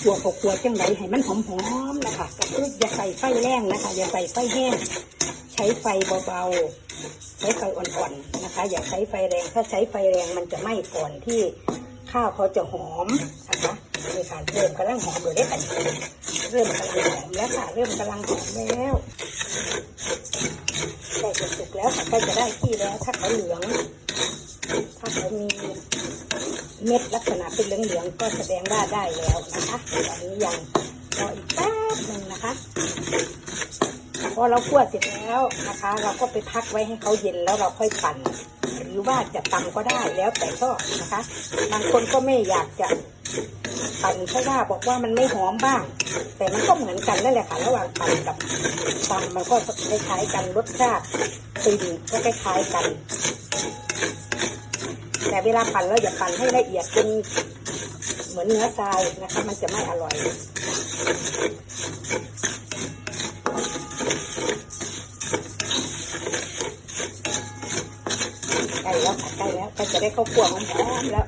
ขัวข้าวขัวจังไรให้มันหอมๆนะคะก็คืออย่าใส่ไฟแรงนะคะ อย่าใส่ไฟแห้ง ใช้ไฟเบาๆ ใช้ไฟอ่อนๆนะคะ อย่าใช้ไฟแรง ถ้าใช้ไฟแรงมันจะไหม้ก่อนที่ข้าวเขาจะหอมนะคะนี่ค่ะเริ่มกำลังหอมเลยได้แต่เริ่มกำลังหอมแล้วค่ะ เริ่มกำลังหอมแล้วใกล้จะสุกแล้วค่ะใกล้จะได้ที่แล้วถ้าเขาเหลือง เม็ดลักษณะเป็นเหลืองๆก็แสดงว่าได้แล้วนะคะตอนนี้ยังรออีกแป๊บหนึ่งนะคะพอเราคั่วเสร็จแล้วนะคะ เราก็ไปพักไว้ให้เขาเย็นแล้วเราค่อยปั่นหรือว่าจะตำก็ได้แล้วแต่ชอบนะคะบางคนก็ไม่อยากจะปั่นเพราะว่าบอกว่ามันไม่หอมบ้าง แต่มันก็เหมือนกันนั่นแหละค่ะระหว่างปั่นกับตำมันก็คล้ายๆกันรสชาติกลิ่นก็คล้ายๆกัน แต่เวลาปั่นเราอย่าปั่นให้ละเอียดจนเหมือนเนื้อทรายนะคะ มันจะไม่อร่อยใกล้แล้วค่ะใกล้แล้วก็จะได้ข้าวคั่วหอมๆแล้ว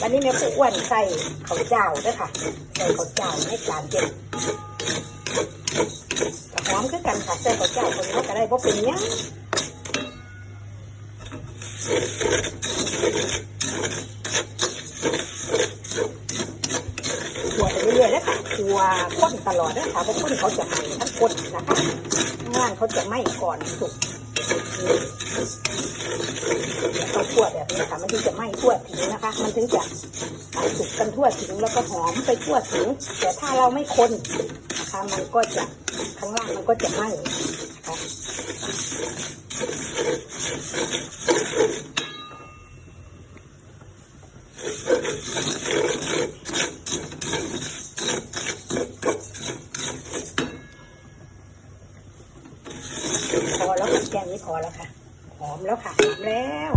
วันนี้แม่ปูอ้วนใส่ข้าวเจ้าด้วยค่ะใส่ข้าวเจ้าในจานเจ็ดหอมคือกันค่ะใส่ข้าวเจ้าคนนี้ก็ได้เพราะเป็นหยัง ขวไปเรื่อยๆแล้วค่ะขัวข้นตลอดนะคะเพราะข้นเขาจะไหม้ทั้งข้นนะคะง่างเขาจะไหม้ก่อนสุกต้องคั่วแบบนี้ค่ะมันถึงจะไหม้ทั่วถึงนะคะ มันถึงจะสุกกันทั่วถึงแล้วก็หอมไปทั่วถึง แต่ถ้าเราไม่คนนะคะ มันก็จะข้างล่างมันก็จะไหม้นะคะ พอแล้วค่ะแกงนี้พอแล้วค่ะ หอมแล้วค่ะหอมแล้ว